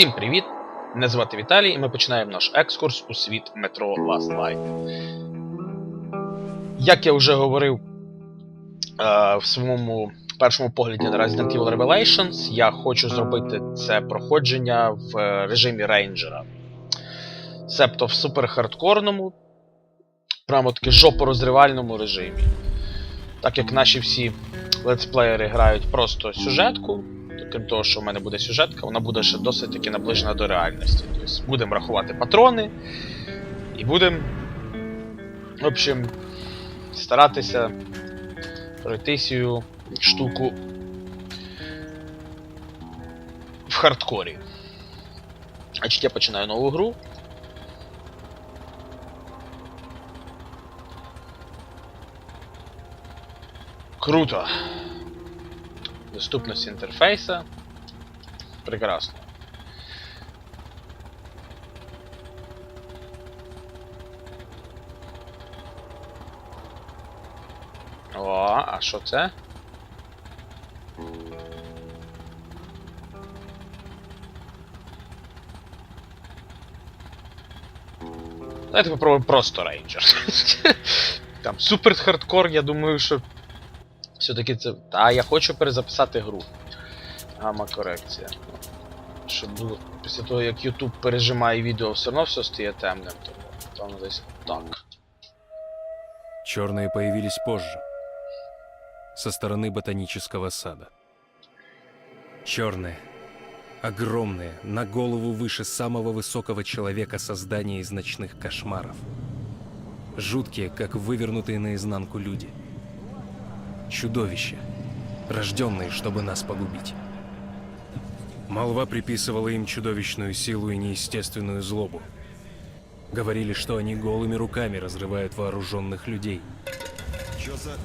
Всім привіт! Мене звати Віталій, і ми починаємо наш екскурс у світ метро Last Light. Як я вже говорив е, в своєму першому погляді на Resident Evil Revelations, я хочу зробити це проходження в режимі рейнджера. Себто в суперхардкорному, прямо таки жопорозривальному режимі. Так як наші всі летсплеєри грають просто сюжетку, крім того, що в мене буде сюжетка, вона буде ще досить таки наближена до реальності. Тобто будемо рахувати патрони і будемо, в общем, старатися пройти цю штуку в хардкорі. Значить, я починаю нову гру. Круто. Доступность интерфейса. Прекрасно. О, а що це? Давайте попробуємо просто рейнджер. Там супер хардкор, я думаю, що все-таки це. А я хочу перезаписати гру. Гамма корекція. Щоб було. Після того, як YouTube пережимає відео, все одно все стає темним, тому там десь так. Черные появились позже, со стороны ботанического сада. Черные, огромные, на голову выше самого высокого человека создания из ночных кошмаров. Жуткие, как вывернутые наизнанку люди. Чудовища, рожденные, чтобы нас погубить. Молва приписывала им чудовищную силу и неестественную злобу. Говорили, что они голыми руками разрывают вооруженных людей. Чё за...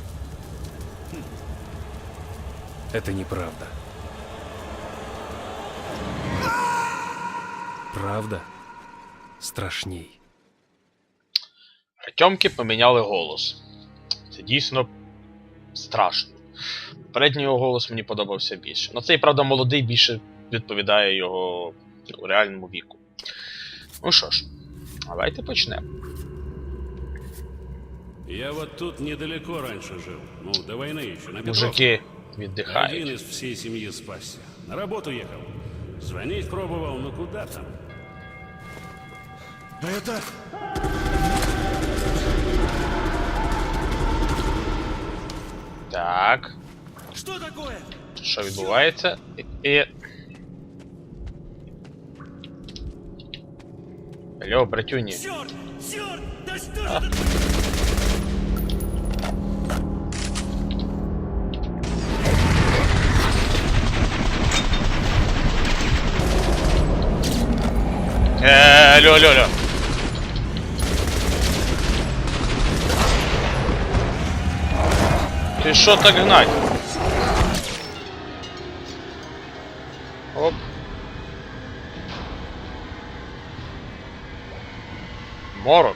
Это неправда. Правда страшней. Артемки поміняли голос. Це дійсно страшно. Попередній його голос мені подобався більше. Ну цей, правда, молодий більше відповідає його ну, реальному віку. Ну що ж, давайте почнемо. Я вот тут недалеко раньше жил. Ну, до войны еще, на. Мужики Один віддихають. из всей семьи спасся. На работу ехал. Звонить пробовал, но куда там? А это... Так, Что такое? що відбувається? І- І... Алло, братюні. Черт! Черт! Да что же это? Е, алло, алло, алло. Що так гнать? Оп. Морок.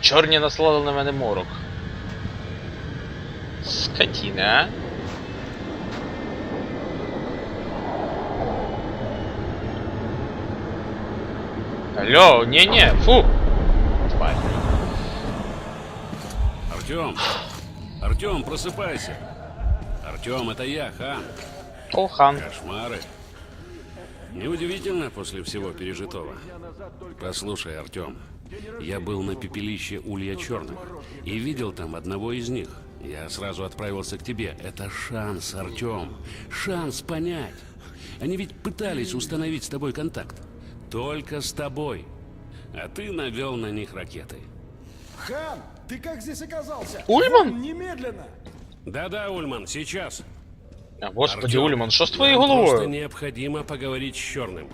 Чорні наслали на мене морок. Скотіна, а? Алло, не-не, фу! Тварь. Артем! Артем, просыпайся! Артем, это я, хан. О, хан. Кошмары. Неудивительно после всего пережитого. Послушай, Артем, я был на пепелище Улья Черных и видел там одного из них. Я сразу отправился к тебе. Это шанс, Артем. Шанс понять. Они ведь пытались установить с тобой контакт. Только с тобой. А ты навел на них ракеты. Хан, ты как здесь оказался? Ульман? Вон, Немедленно! Да-да, Ульман, сейчас. А, Господи, Артём, Ульман, що з твоєю нам Просто необходимо поговорить с Черным.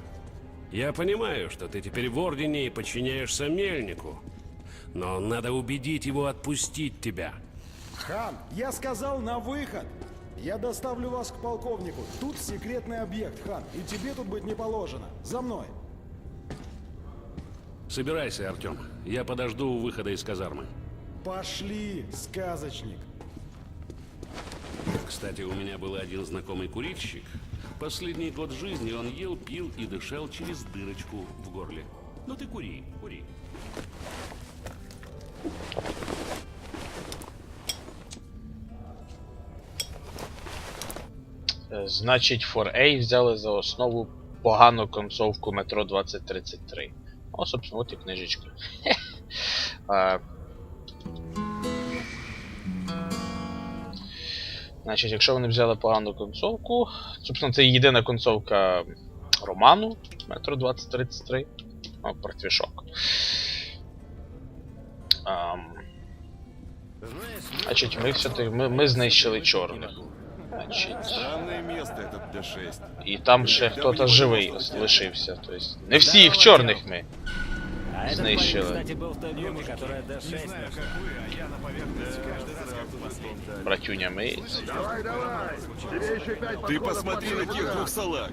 Я понимаю, что ты теперь в Ордене и подчиняешься Мельнику. Но надо убедить его отпустить тебя. Хан, я сказал на выход! Я доставлю вас к полковнику. Тут секретный объект, Хан, и тебе тут быть не положено. За мной. Собирайся, Артем. Я подожду у выхода из казармы. Пошли, сказочник. Кстати, у меня был один знакомый курильщик. Последний год жизни он ел, пил и дышал через дырочку в горле. Ну ты кури, кури. Е, Значить, for A взяли за основу погану концовку метро 2033. О, собственно, от і книжечка. Значить, якщо вони взяли погану концовку, собственно, це єдина концовка роману Метро 2033. О, портвішок. Ам, Значить, ми все-таки ми, ми знищили чорних. Значить. Странное место это Д6. І там ще хтось живий лишився. Тобто не всіх чорних ми А этот Знищили. парень, кстати, был в той группе, которая D6 нашла. братюня миється. Ты посмотри на тех двух салаг.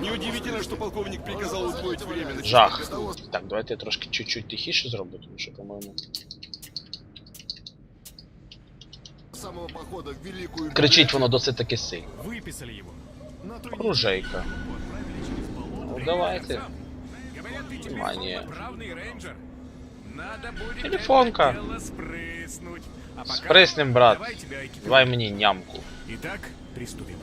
Неудивительно, что полковник приказал удвоить время на Жах. Так, давайте я трошки чуть-чуть тихіше зроблю, тому що, по-моєму. самого похода в Великую Кричить воно досить таки сильно. Выписали его. Оружейка. Ну давайте. Внимание. Телефонка. А Сприснем, брат. давай мені нямку. Итак, приступим.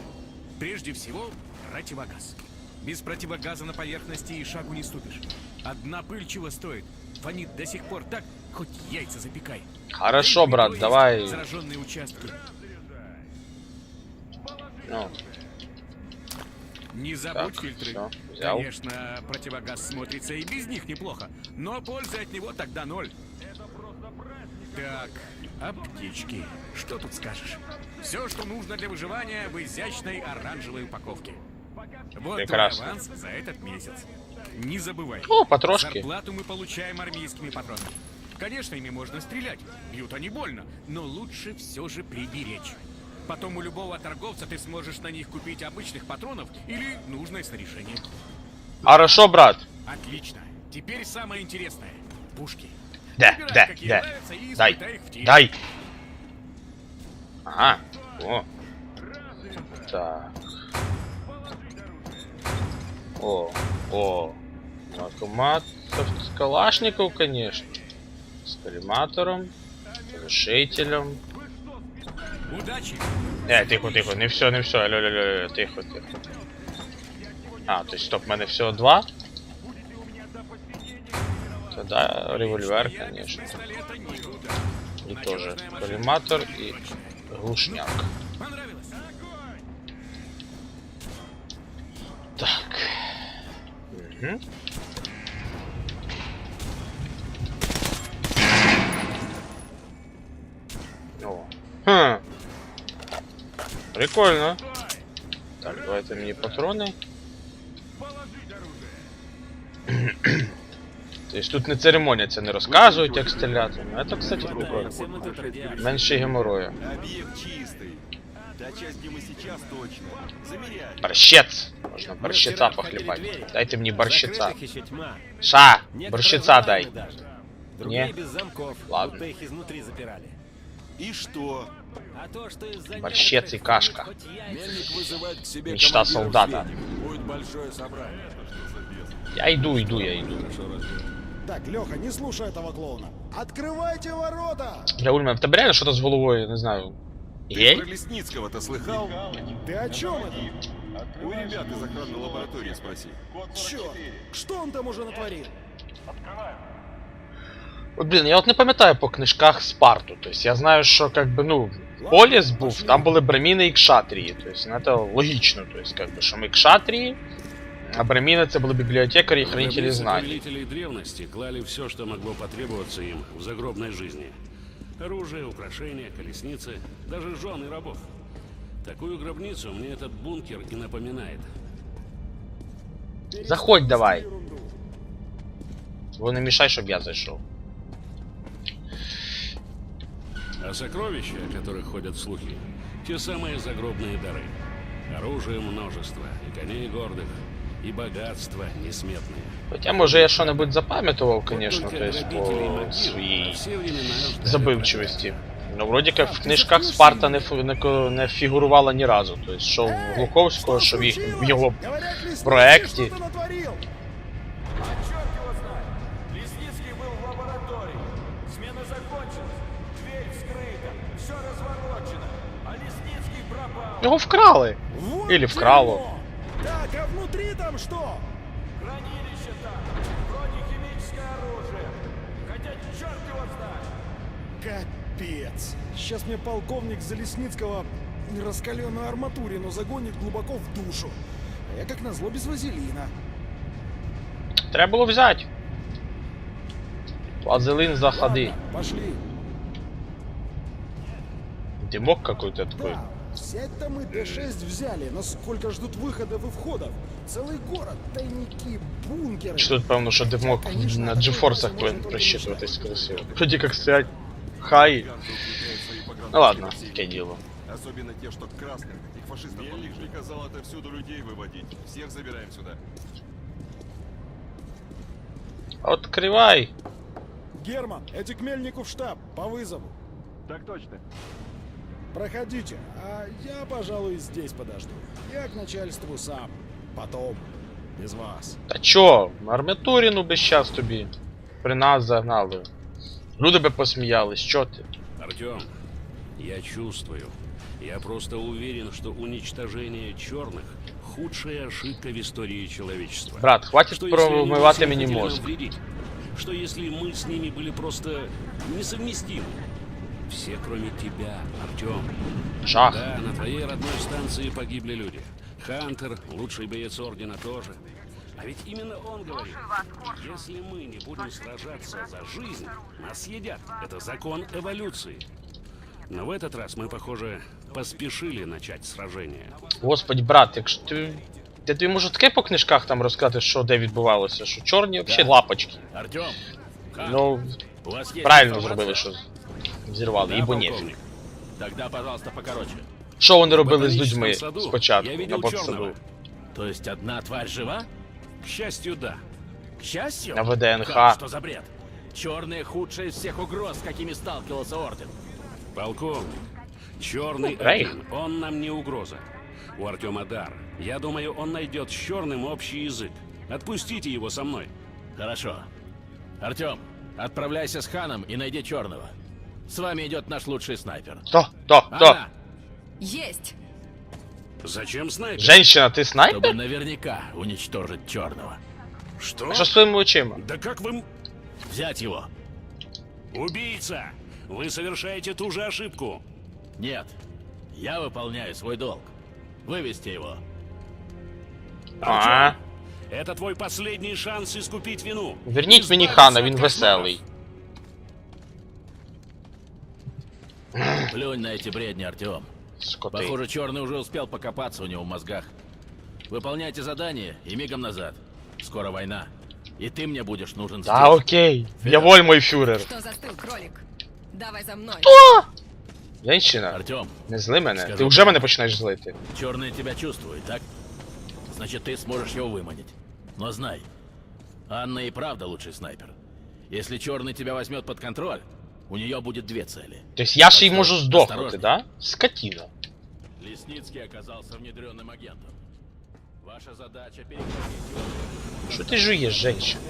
Прежде всего, противогаз. Без противогаза на поверхности и шагу не ступишь. Одна пыль чего стоит? Фонит до сих пор так, хоть яйца запекай. Хорошо, брат, давай. Зараженные участки. Ну, Не забудь так, фильтры. все, взял. Конечно, противогаз смотрится и без них неплохо, но пользы от него тогда ноль. Так, аптечки. Что тут скажешь? Все, что нужно для выживания в изящной оранжевой упаковке. Вот Прекрасно. аванс за этот месяц. Не забывай. Ну, потрошки. Зарплату мы получаем армейскими патронами. Конечно, ими можно стрелять. Бьют они больно, но лучше все же приберечь. Потом у любого торговца ты сможешь на них купить обычных патронов или нужное снаряжение. Хорошо, брат. Отлично. Теперь самое интересное. Пушки. Де, Выбирай, нравятся, и Дай, дай. Ага. О. Так. О, о. Автомат с Калашников, конечно. С коллиматором, глушителем. Удачи. Е, тихо, тихо, не все, не все, алло, алло, алло, тихо, тихо. А, то есть стоп, в мене всього два. Тогда револьвер, конечно. И тоже коллиматор и глушняк. Так. Мгм. О. Хм. Прикольно. Так, давайте мені патрони. Тобто тут не церемоняться, не розказують, як стріляти. Ну, це, кстати, прикольно. Все мы тут радиации. Менше геморою. Объект чистый. Та часть, где мы сейчас точно. Замеряли. Борщец! Можна Мы борщица вчера обходили похлебать. двери. Дайте мені борщица. Закрытых еще тьма. Ша! Некоторые Борщица дай. взломаны даже. Другие Не. без замков, Ладно. будто их изнутри запирали. И что? А то, что из-за Борщец некоторых и кашка. хоть яйца- Мельник вызывает к себе Мечта командиров солдата. звеньев. Будет большое собрание. Я йду, йду, я йду. Так, Леха, не слушай этого клоуна. Открывайте ворота! Бля, Ульман, в тебе реально що-то з головою, не знаю. Ты Гель? про Лесницкого-то слыхал? Ты о чем это? У ребят из охранной лаборатории спроси. Черт! Что он там уже натворил? От, блін, я от не пам'ятаю по книжках Спарту. Тобто я знаю, що как би, ну, Поліс був, там були браміни і кшатрії. Тобто, ну, це логічно, тобто, как би, що ми кшатрії, а браміни це були бібліотекарі і хранителі Гробницы знань. повелителей древности клали все, что могло потребоваться им в загробной жизни. Оружие, украшения, колесницы, даже жены рабов. Такую гробницу мне этот бункер и напоминает. Заходь давай. Бо не мішай, щоб я зайшов. А сокровища, о которых ходят слухи, те самые загробные дары. Оружие множество, и коней гордых, и богатства несметные. Хоча, може, я що-небудь запам'ятував, Вот звісно, только то есть грабителей по могил своїй во все времена ждали забивчивості. Ну, вроді як в книжках Спарта не, фу- не, ко- не фігурувала ні разу. Тобто, що в Глуховського, що в, їх, в його Говорят, Лесницкий проекте. что-то натворил. А черт его знает. Лесницкий был в лаборатории. Смена закончилась. Дверь вскрыта. Все разворочено. А Лесницкий пропал. Його вкрали. Вот Или вкрало. Что? Хранилище там. Бронехимическое оружие. Хотя черт его знает. Капец. Сейчас мне полковник Залесницкого раскаленную арматурину загонит глубоко в душу. А я как назло без вазелина. Треба було взяти. Вазелин заходи. Ладно, пошли. Димок какой-то такой. Да, взять-то мы Д6 взяли, но сколько ждут выходов и входов? Целый город, тайники, бункеры. Чи тут, певно, що димок на GeForce повинен просчитуватись красиво. Вроді як стоять хай. Ну ладно, таке діло. Особенно те, что к красным, их фашистов Мельник приказал отовсюду людей выводить. Всех забираем сюда. Откривай! Герман, эти к Мельнику в штаб, по вызову. Так точно. Проходите, а я, пожалуй, здесь подожду. Я к начальству сам. Потом. Без вас. Та чо? Арматуріну би щас тобі. При нас загнали. Люди би посміялись, чо ти? Артем, я чувствую. Я просто уверен, что уничтожение черных – худшая ошибка в истории человечества. Брат, хватить Что если они промивати все мені хотели нам мозг. вредить? Что если мы с ними были просто несовместимы? Все, кроме тебя, Артем. Жах. Да, на твоей родной станции погибли люди. Хантер, лучший боец Ордена тоже. А ведь именно он говорит, если мы не будем сражаться за жизнь, нас съедят. Это закон эволюции. Но в этот раз мы, похоже, поспешили начать сражение. Господи, брат, якщо ти. Я тобі можу таке по книжках там розказати, що де відбувалося, що чорні взагалі лапочки. Артем, Ну, у вас есть правильно информация? зробили, що зірвали, Да, ібо ні. полковник? Тогда, пожалуйста, покороче. Що вони робили з ботаническом людьми саду спочатку я на видел ботсаду? черного. То есть одна тварь жива? К счастью, да. К счастью? На ВДНХ. Как? Что за бред? Черные худшие из всех угроз, с какими сталкивался Орден. Полковник, черный Рейх. один, он нам не угроза. У Артема дар. Я думаю, он найдет с черным общий язык. Отпустите его со мной. Хорошо. Артем, отправляйся с Ханом и найди черного. С вами идет наш лучший снайпер. То, то, то. Анна, Есть! Зачем снайпер? Женщина, ти чтобы снайпер? наверняка уничтожить черного. Что? Що з твоїми очима? Да как вы... м- Взять его. Убийца! Вы совершаете ту же ошибку. Нет. Я выполняю свой долг. Вывести его. А, Это твой последний шанс искупить вину. верніть мені Избавиться хана, от він кошмаров. веселий. Плюнь на эти бредни, Артем. Похоже, черный уже успел покопаться у него в мозгах. Выполняйте задание и мигом назад. Скоро война. И ты мне будешь нужен здесь. окей. Я воль мой фюрер. Что застыл, кролик? Давай за мной. Женщина, Артем, не зли мене. Скажи Ти вже мене починаєш злити. черный тебя чувствует, так? Значит, ты сможешь его выманить. Но знай, Анна и правда лучший снайпер. Если черный тебя возьмет под контроль, у нее будет две цели. Тобто я ще й можу Осторожно, здохнути, осторожно. да? Скотіна. Лесницкий оказался внедренным агентом. Ваша задача перехватить Що ти жуєш, женщина?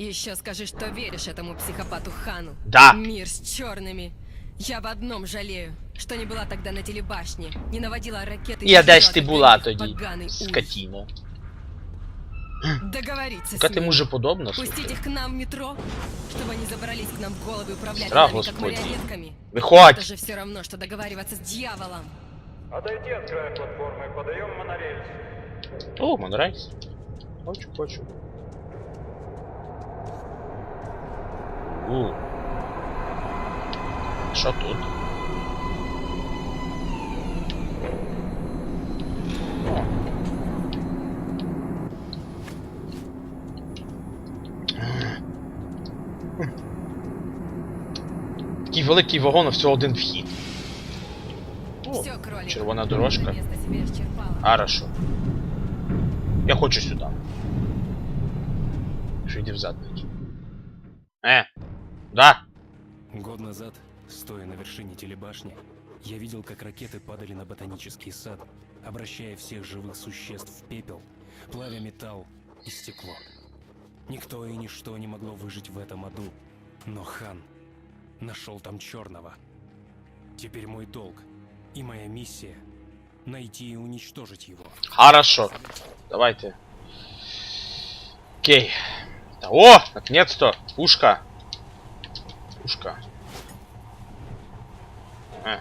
Еще скажи, что веришь этому психопату Хану. Да. Мир с черными. Я об одном жалею, что не была тогда на телебашне, не наводила ракеты. Я не десь била ти тогда була их тоді, поганый улей. скотіна. Договориться ти ним. може подобна, Пустить их к нам в метро, чтобы они забрались к нам в головы и управляли Страх нами, как Господень. марионетками. Это Виходь! же все равно, что договариваться с дьяволом. Отойди от края платформы, подаем монорельс. О, Монрейс. Хочу, хочу. У. Що тут? О. великий вагон, а всього один вхід. О, червона дорожка. Хорошо. Я хочу сюда. Що йди взад. Е. Да. Год назад, стоя на вершине телебашни, я видел, как ракеты падали на ботанический сад, обращая всех живых существ в пепел, плавя металл и стекло. Никто и ничто не могло выжить в этом аду, но хан нашел там черного. Теперь мой долг и моя миссия — найти и уничтожить его. Хорошо. Давайте. Окей. Да, О, наконец-то! Пушка. Пушка. А,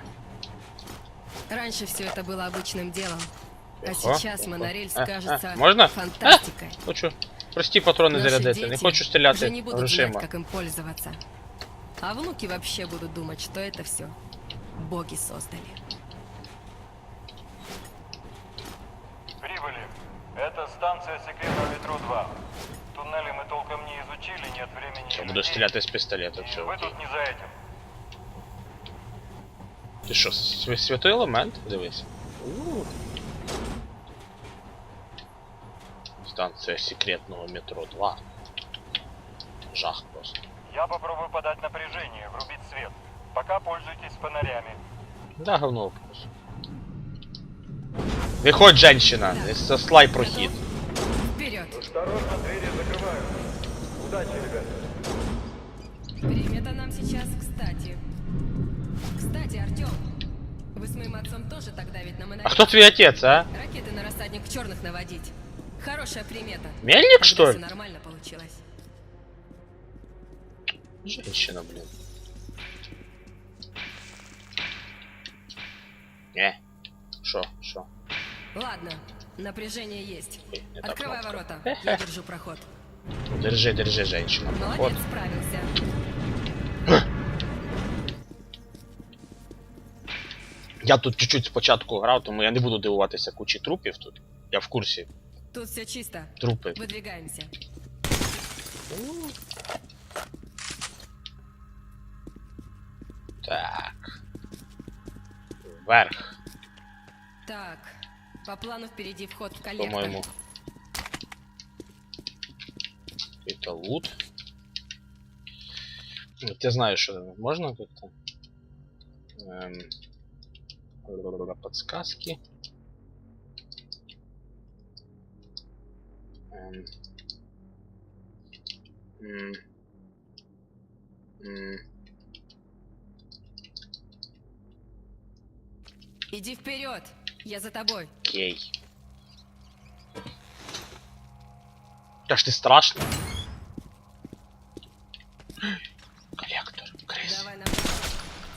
Раньше все это было обычным делом. А Тихо, сейчас тихо. монорельс А, а, кажется можно? фантастикой. хочу. Прості патрони Наши зарядити. Не дети хочу уже стріляти не будут знать, как им пользоваться. А внуки вообще будут думать, что это все боги создали. Прибыли. Это станция секретного метро 2. Туннели мы толком не изучили, нет времени. Я и буду людей. стріляти з пістолета. И Все. Вы тут не за этим. Ти що, свя- святий елемент? Дивись. Станція секретного метро 2. Жах просто. Я попробую подать напряжение, врубить свет. Пока пользуйтесь фонарями. Да, говно просто. Виходь, женщина, сослай прохід. Вперед! Осторожно, двери закрываю. Удачи, ребят. Время-то нам сейчас кстати. Кстати, Артем, вы с моим отцом тоже тогда ведь на А монорельс хто твій отець, а? ракеты на рассадник черных наводить. Хорошая примета. Мельник, что ли? нормально получилось. Женщина, блин. Не. Шо, шо? Ладно, напряжение есть. Ой, не та Открывай кнопка. ворота, я держу проход. Держи, держи, женщина. Молодец, Вот. справился. Я тут чуть-чуть спочатку грав, тому я не буду дивуватися кучі трупів тут. Я в курсі. Тут все чисто. Трупи. Выдвигаемся. Так. Вверх, Так, по плану впереди вход в коллектор. по-моєму. Это лут. Я знаю, что можно как-то. Эм, подсказки. Эм, м, м, Иди вперед, я за тобой. Окей. Да ж ты страшно. Коллектор.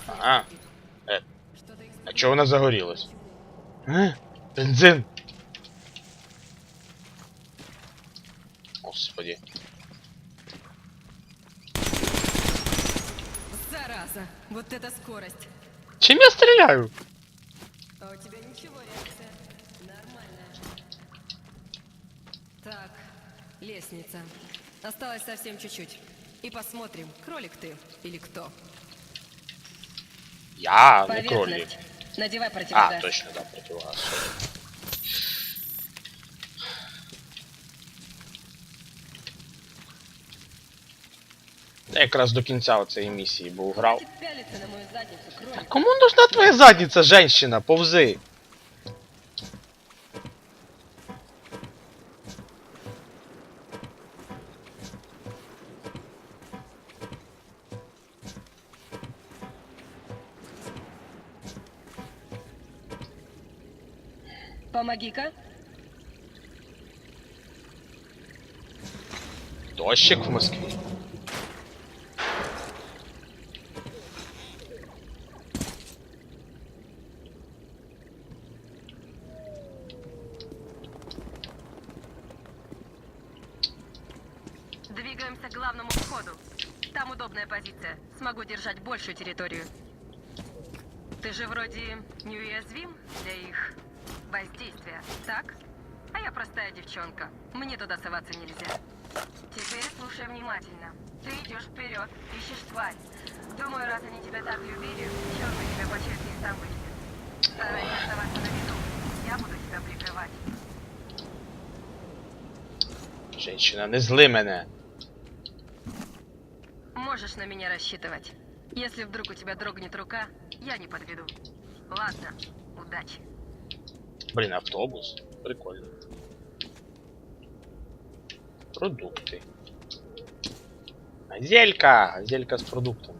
На Ага. Э, а чё вона загорелась? А? Бензин. Господи. Зараза, вот это скорость. Чем я стреляю? А у тебя ничего, реакция нормальная. Так, лестница. Осталось совсем чуть-чуть. И посмотрим, кролик ты или кто. Я, не кролик. Надевай А, противогаз. точно, да, противогаз. якраз до кінця цієї місії був грав. Хватит пялиться на мою задницу, кролик. Кому нужна твоя задниця, женщина? Повзи. Помоги-ка. Дощик в Москві. Большую территорию. Ты же вроде неуязвим для их воздействия, так? А я простая девчонка. Мне туда соваться нельзя. Теперь слушай внимательно. Ты идешь вперед, ищешь тварь. Думаю, раз они тебя так любили, черный тебя по части и сам вычтет. Старайся оставаться на виду. Я буду тебя прикрывать. Женщина, не зли мене. Можешь на меня рассчитывать. Если вдруг у тебя дрогнет рука, я не подведу. Ладно, удачи. Блін, автобус. Прикольно. Продукти. Газелька! Газелька з продуктами.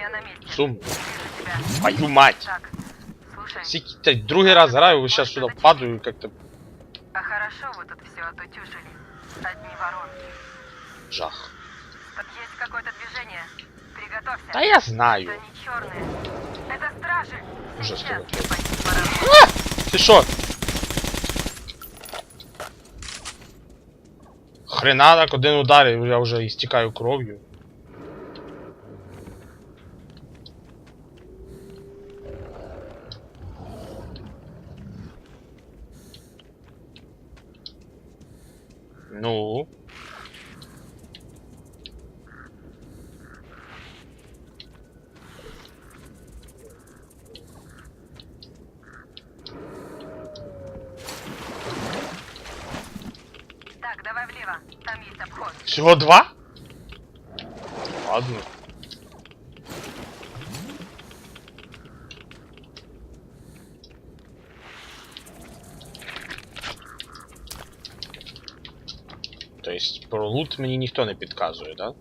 Я на месте. Сум. Тебя. Твою мать! Так, Сики, та другий раз граю, сейчас сюда падаю как-то а хорошо вы тут все отутюжили. Одни воронки. жах. Тут есть какое-то движение. Приготовься. Да я знаю. Это не черные. Это стражи. Ужас Сейчас какой. пойти пора. Ти що? Хрена так один удар, і я вже істікаю кров'ю. давай влево. Там есть обход. Всього два? Ладно. То есть про лут мені ніхто не підказує, да?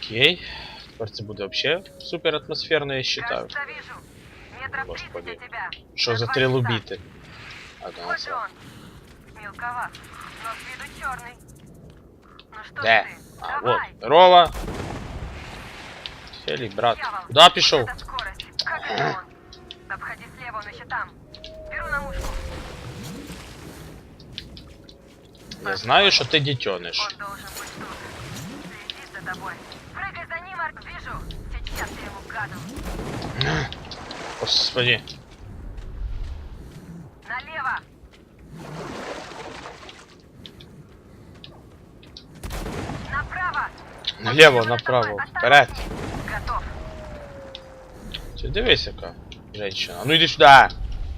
Окей. Тепер це буде вообще супер атмосферно, я считаю. Кажется, вижу. Метров 30 Господи. от тебя. Що На за два три часа. лубіти? Одна Вот це. же он. Мелковат, но с виду черный. Ну что ж Де? ты? А, Давай. вот. Здорово. Хелі, брат. Дьявол, Куда пішов? вот эта скорость. Как это он? Обходи слева, он еще там. Беру на мушку. Я знаю, що ти дітьониш. Он должен быть тут. Следит за тобой. Прыгай за ним, Арк. Вижу. Сейчас я ему гаду. Господи. Наліво, Он за направо, тобой. вперед. Осторожней. Готов. Ти дивись, яка женщина. А Ну іди сюди.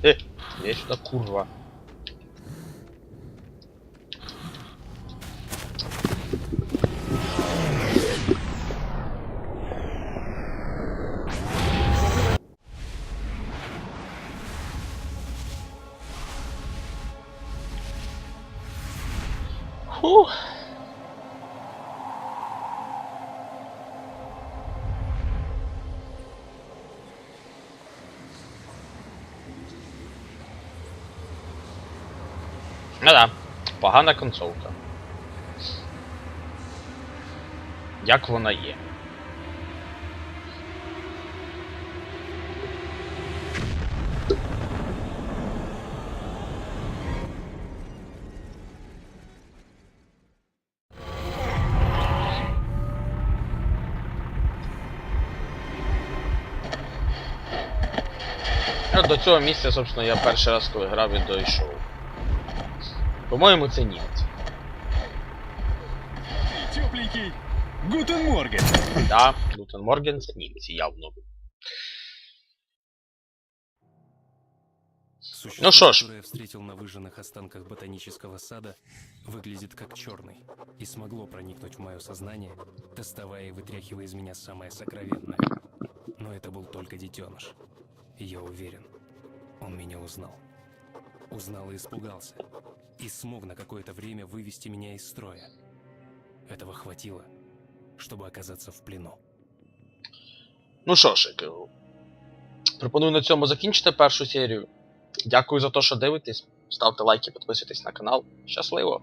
Е, іди сюди, курва. Фух. Ну да, погана концовка. Як вона є. Ну, До цього місця, собственно, я перший раз, коли грав і дійшов. По-моєму, це німець. Тепленький. Гутен Морген. Да, Лютен Морген це німці, явно. Существо, Ну шо ж. которое я встретил на выжженных останках ботанического сада, выглядит как черный и смогло проникнуть в мое сознание, доставая и вытряхивая из меня самое сокровенное. Но это был только детеныш. И я уверен, он меня узнал. Узнал и испугался. И смог на какое-то время вывести меня из строя. Этого хватило, чтобы оказаться в плену. Ну що ж, як, е, пропоную на цьому закінчити першу серію. Дякую за те, що дивитесь. Ставте лайки, підписуйтесь на канал. Щасливо!